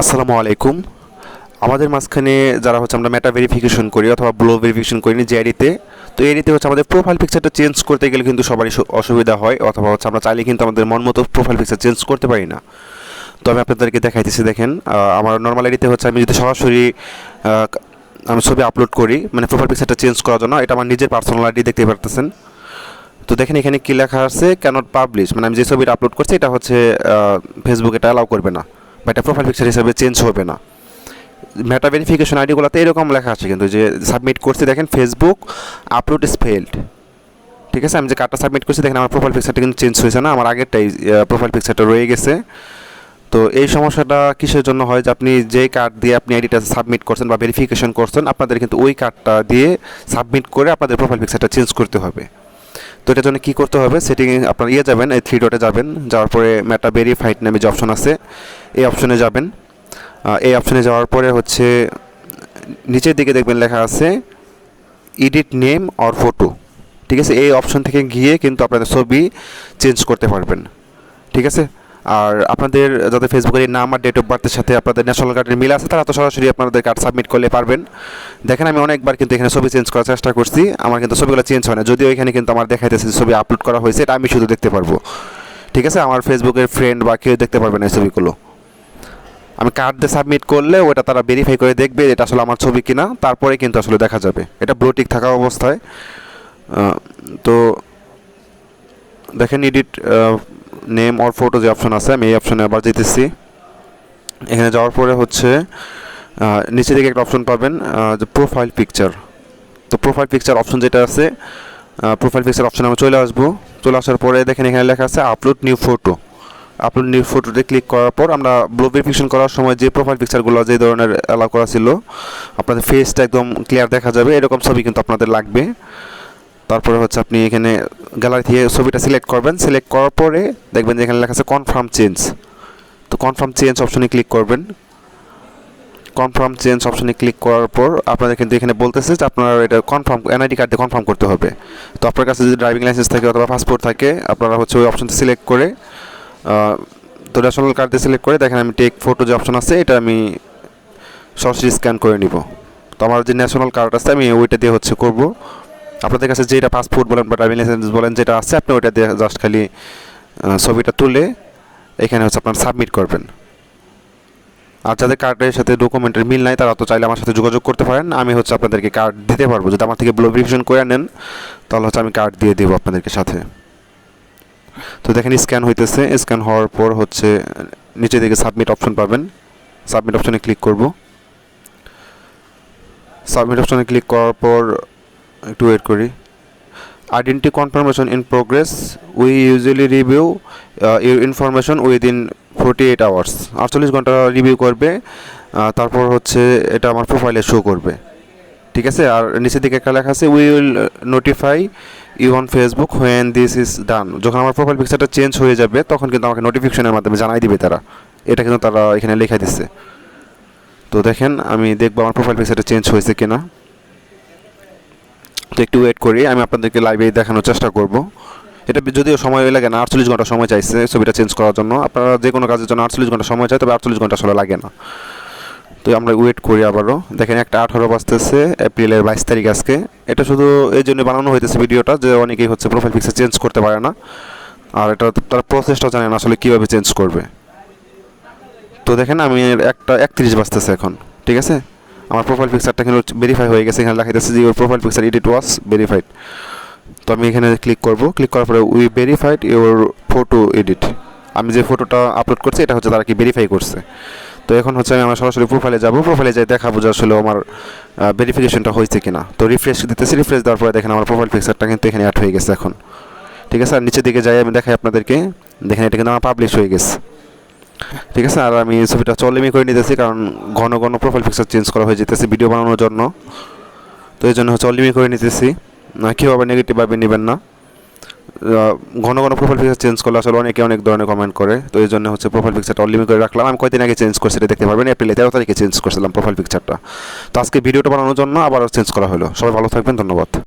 আসসালামু আলাইকুম। আমাদের মাঝখানে যারা হচ্ছে আমরা মেটা ভেরিফিকেশন করি অথবা ব্লো ভেরিফিকেশন করি যে আইডিতে তো এই আইডিতে হচ্ছে আমাদের প্রোফাইল পিকচারটা চেঞ্জ করতে গেলে কিন্তু সবারই অসুবিধা হয় অথবা হচ্ছে আমরা চাইলে কিন্তু আমাদের মন মতো প্রোফাইল পিকচার চেঞ্জ করতে পারি না। তো আমি আপনাদেরকে দেখাইতেছি, দেখেন আমার নর্মাল আইডিতে হচ্ছে আমি যদি সরাসরি আমি ছবি আপলোড করি মানে প্রোফাইল পিকচারটা চেঞ্জ করার জন্য, এটা আমার নিজের পার্সোনাল আইডি দেখতে পারতেছেন। তো দেখেন এখানে কী লেখা আছে ক্যানট পাবলিশ মানে আমি যে ছবিটা আপলোড করছি, এটা হচ্ছে ফেসবুক এটা অ্যালাউ করবে না। বা এটা প্রোফাইল পিকচার হিসাবে চেঞ্জ হবে না। মেটা ভেরিফিকেশন আইডিগুলোতে এরকম লেখা আছে কিন্তু যে সাবমিট করছি দেখেন ফেসবুক আপলোড ইজ ফেল্ড ঠিক আছে? আমি যে কার্ডটা সাবমিট করছি দেখেন আমার প্রোফাইল পিকচারটা কিন্তু চেঞ্জ হয়েছে না, আমার আগেরটাই প্রোফাইল পিকচারটা রয়ে গেছে। তো এই সমস্যাটা কিসের জন্য হয় যে আপনি যে কার্ড দিয়ে আপনি আইডিটা সাবমিট করছেন বা ভেরিফিকেশন করছেন, আপনাদের কিন্তু ওই কার্ডটা দিয়ে সাবমিট করে আপনাদের প্রোফাইল পিকচারটা চেঞ্জ করতে হবে। তো এটার জন্য কী করতে হবে? সেটিং আপনার ইয়ে যাবেন, এই থ্রি ডটে যাবেন, যাওয়ার পরে ম্যাটা ভেরিফাইড নামে যে অপশন আছে, এই অপশনে যাবেন। এই অপশনে যাওয়ার পরে হচ্ছে, নিচের দিকে দেখবেন লেখা আছে ইডিট নেম অর ফটো ঠিক আছে? এই অপশন থেকে গিয়ে কিন্তু আপনাদের ছবি চেঞ্জ করতে পারবেন। ঠিক আছে? আর আপনাদের যাদের ফেসবুকের নাম আর ডেট অফ বার্থের সাথে আপনাদের ন্যাশনাল কার্ডের মিল আছে, তারা তো সরাসরি আপনাদের কার্ড সাবমিট করলে পারবেন। দেখেন, আমি অনেকবার কিন্তু এখানে ছবি চেঞ্জ করার চেষ্টা করছি। আমার কিন্তু ছবিগুলো চেঞ্জ হয় না। যদিও এখানে কিন্তু আমার দেখাইতেছে ছবি আপলোড করা হয়েছে, এটা আমি শুধু দেখতে পারব। ঠিক আছে? আমার ফেসবুকের ফ্রেন্ড বা কেউ দেখতে পারবে না এই ছবিগুলো। আমি কার্ড দিয়ে সাবমিট করলে ওটা তারা ভেরিফাই করে দেখবে এটা আসলে আমার ছবি কিনা। তারপরে কিন্তু আসলে দেখা যাবে। এটা ব্লোটিক থাকা অবস্থায়। তো দেখেন এডিট নেম অর ফটো যে অপশন আছে, আমি এই অপশনে আবার যেতেছি। এখানে যাওয়ার পরে হচ্ছে নিচে দিকে একটা অপশন পাবেন যে প্রোফাইল পিকচার তো প্রোফাইল পিকচার অপশন যেটা আছে প্রোফাইল পিকচার অপশনে আমি চলে আসব। চলে আসার পরে দেখেন এখানে লেখা আছে upload new photo upload new ফটোতে ক্লিক করার পর আমরা ব্লো ভেরিফিকেশন করার সময় যে প্রোফাইল পিকচারগুলো যে ধরনের অ্যালাউ করা ছিল, আপনাদের ফেসটা একদম ক্লিয়ার দেখা যাবে, এরকম ছবি কিন্তু আপনাদের লাগবে। তারপরে হচ্ছে আপনি এখানে গ্যালারি থেকে ছবিটা সিলেক্ট করবেন। সিলেক্ট করার পরে দেখবেন যে এখানে লেখা আছে কনফার্ম চেঞ্জ তো কনফার্ম চেঞ্জ অপশনে ক্লিক করবেন। কনফার্ম চেঞ্জ অপশনে ক্লিক করার পর আপনাদের কিন্তু এখানে বলতেছে যে আপনার এটা কনফার্ম এনআইডি কার্ড দিয়ে কনফার্ম করতে হবে। তো আপনার কাছে যদি ড্রাইভিং লাইসেন্স থাকে অথবা পাসপোর্ট থাকে, আপনারা হচ্ছে ওই অপশনটা সিলেক্ট করে তো ন্যাশনাল কার্ড দিয়ে সিলেক্ট করে দেখেন আমি টেক ফটো যে অপশন আছে, এটা আমি সরাসরি স্ক্যান করে নিব। তো আমার যে ন্যাশনাল কার্ড আছে, আমি ওইটা দিয়ে হচ্ছে করব। আপনাদের কাছে যেটা পাসপোর্ট বলেন বা ড্রাইভিং লাইসেন্স বলেন যেটা আছে, আপনি ওইটা দিয়ে জাস্ট খালি ছবিটা তুলে এখানে হচ্ছে আপনার সাবমিট করবেন। আর যাদের কার্ডের সাথে ডকুমেন্টের মিল নাই, তারা তো চাইলে আমার সাথে যোগাযোগ করতে পারেন। আমি হচ্ছে আপনাদেরকে কার্ড দিতে পারব। যদি আমার থেকে ব্লো ভেরিফিকেশন করে নেন, তাহলে হচ্ছে আমি কার্ড দিয়ে দেবো আপনাদেরকে সাথে। তো দেখেন স্ক্যান হইতেছে। স্ক্যান হওয়ার পর হচ্ছে, নিচে দিকে সাবমিট অপশন পাবেন। সাবমিট অপশনে ক্লিক করব। সাবমিট অপশনে ক্লিক করার পর একটু ওয়েট করি। Identity confirmation in progress we usually review your information within forty eight hours আটচল্লিশ ঘণ্টা রিভিউ করবে তারপর হচ্ছে এটা আমার প্রোফাইলে শো করবে। ঠিক আছে? আর নিচের দিকে একটা লেখা আছে we will notify you on Facebook when this is done যখন আমার প্রোফাইল পিকচারটা চেঞ্জ হয়ে যাবে, তখন কিন্তু আমাকে নোটিফিকেশনের মাধ্যমে জানাই দিবে তারা। এটা কিন্তু তারা এখানে লেখা দিচ্ছে তো দেখেন, আমি দেখব আমার প্রোফাইল পিকচারটা চেঞ্জ হয়েছে কিনা। তো একটু ওয়েট করি, আমি আপনাদেরকে লাইভে দেখানোর চেষ্টা করব। এটা যদিও সময় লাগে না, আটচল্লিশ ঘণ্টা সময় চাইছে ছবিটা চেঞ্জ করার জন্য। আপনারা যে কোনো কাজের জন্য আটচল্লিশ ঘণ্টা সময় চাই তবে আটচল্লিশ ঘণ্টা আসলে লাগে না। তো আমরা ওয়েট করি আবারও। দেখেন একটা আঠারো বাজতেছে, এপ্রিলের বাইশ তারিখ আজকে। এটা শুধু এই জন্য বানানো হইতেছে ভিডিওটা, যে অনেকেই হচ্ছে প্রোফাইল পিকচার চেঞ্জ করতে পারে না। আর এটা তার প্রসেসটা জানে না আসলে কীভাবে চেঞ্জ করবে। তো দেখেন আমি একটা একত্রিশ বাজতেছে এখন, ঠিক আছে? আমার প্রোফাইল পিকচারটা কিন্তু ভেরিফাই হয়ে গেছে, এখানে লেখাইতেছে যে your profile picture edit was verified তো আমি এখানে ক্লিক করব ক্লিক করার পরে we verified your photo edit আমি যে ফটোটা আপলোড করছি, এটা হচ্ছে তারা কি ভেরিফাই করছে। তো এখন হচ্ছে আমি আমার সরাসরি প্রোফাইলে যাব প্রোফাইলে যাই দেখাবো যে আসলে আমার ভেরিফিকেশনটা হয়েছে কিনা। তো রিফ্রেশ দিতেছি রিফ্রেশ দেওয়ার পরে দেখেন আমার প্রোফাইল পিকচারটা কিন্তু এখানে অ্যাড হয়ে গেছে এখন। ঠিক আছে? আর নিচের দিকে যাই আমি দেখাই আপনাদেরকে। দেখেন এটা কিন্তু আমার পাবলিশ হয়ে গেছে। ঠিক আছে? আর আমি ছবিটা চলেমি করে নিতেছি কারণ ঘন ঘন প্রোফাইল পিকচার চেঞ্জ করা হয়ে যেতেছে ভিডিও বানানোর জন্য। তো এই জন্য হচ্ছে অলিমি করে নিতেছি। না, কেউ আবার নেগেটিভভাবে নেবেন না। ঘন ঘন প্রোফাইল পিকচার চেঞ্জ করলে আসলে অনেকে অনেক ধরনের কমেন্ট করে। তো এই জন্য হচ্ছে প্রোফাইল পিকচারটা অলিমি করে রাখলাম। আমি কয়দিন আগে চেঞ্জ করছি এটা দেখতে পারবেন। এপ্রিলে তেরো তারিখে চেঞ্জ করছিলাম প্রোফাইল পিকচারটা তো আজকে ভিডিওটা বানানোর জন্য আবার চেঞ্জ করা হলো। সবাই ভালো থাকবেন, ধন্যবাদ।